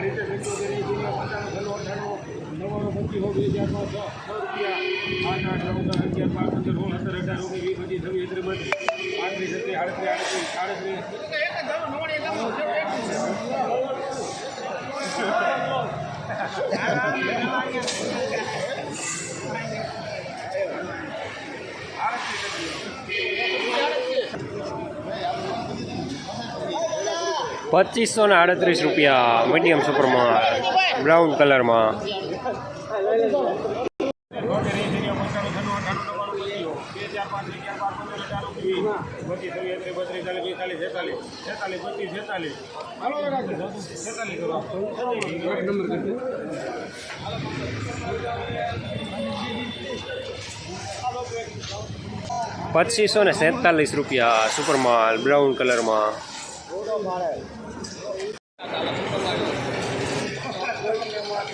Number Hitesh હોવી હજાર પાંચસો સો રૂપિયા. આઠ આઠ નવ દસ અગિયાર પાંચ પંદર, સોળ, સત્તર, અઢાર, ઓગણીસ, વીસ, પચીસ, છવ્વીસ, ત્રીસ, પાંત્રીસ સત્તરીસ આડત્રીસ આડત્રીસ સાડત્રીસ પચીસો ને આડત્રીસ રૂપિયા મીડિયમ સુપરમાં, બ્રાઉન કલરમાં. પચીસો ને સેતાલીસ રૂપિયા સુપરમાલ બ્રાઉન કલરમાં.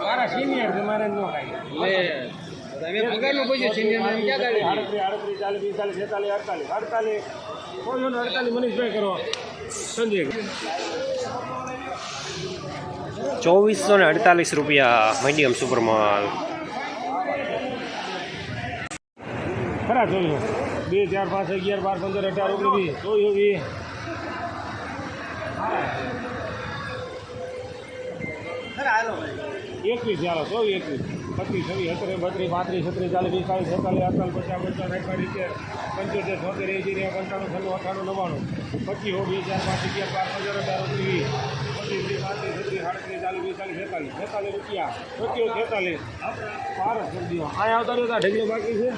મારા સિનિયર છે મારે ન ખાય તમે પગારનું પૂછ્યું સિનિયર ક્યાં ગાડી આડત્રીસ આડત્રીસ ચાલીસ પિસ્તાલીસ છેતાલીસ અડતાલીસ. અડતાલીસ. કોઈ અડતાલીસ મનીષભાઈ કરો. સંજય. ચોવીસો ને અડતાલીસ રૂપિયા મીડિયમ સુપરમાલ ખરા જોયું. બે ચાર પાંચ અગિયાર બાર પંદર અઢાર ઓગણીસ વીસ. એકવીસ જ્યારે સો એકવીસ. પચીસ છવ્વીસ સત્તર બત્રીસ, પાંત્રીસ, છત્રીસ, ચાલીસ, પિસ્તાલીસ, છેતાલીસ, અડતાલીસ, પચાસ, પંચાવન એકવાર છે પંચોતેર, છોતેર એસી ને પંચાણું છન્નું અઠાણું નવ્વાણું. પચીસ ઓગણીસ, ચાર, પાંચ, અગિયાર, બાર, પંદર, અઢાર, ઓગણીસ પચીસ છેતાલીસ. છેતાલીસ રૂપિયા. સત્યો છેતાલીસ. બાર દો અહીંયા બાકી છે?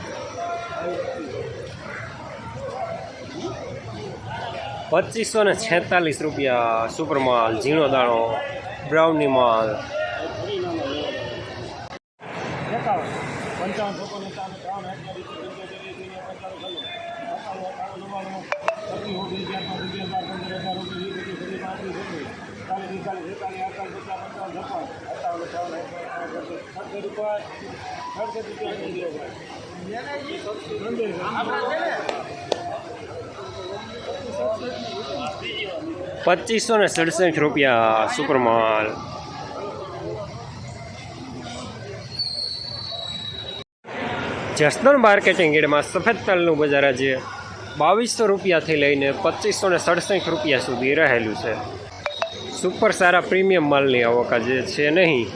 પચીસો ને છેતાલીસ રૂપિયા સુપર માલ, ઝીણો દાણો, બ્રાઉની માલ. એકાવન પંચાવન છપ્પન. એકાવન ત્રાવન અઠ્યાવીસ પંચોતેર એંસી ને પંચાણું છન્નું સત્તાણું અઠાણું નવ્વાણું પચીસ ઓગણીસ અગિયાર બાર પંદર અઢાર ઓગણીસ વીસ પચીસ છવ્વીસ પાંત્રીસ છત્રીસ ચાલીસ પિસ્તાલીસ એકતાલીસ અડતાલીસ પચાસ પંચાવન છપ્પન અઠાવન અઠાવન સડસઠ રૂપિયા સડસઠ રૂપિયા કરી દો પચીસો ને સડસઠ રૂપિયા સુપરમાલ જસદણ માર્કેટિંગ એડમાં સફેદ તલનું બજાર આજે બાવીસો રૂપિયાથી લઈને પચીસો ને સડસઠ રૂપિયા સુધી રહેલું છે. સુપર સારા પ્રીમિયમ માલની આવક આજે છે નહીં.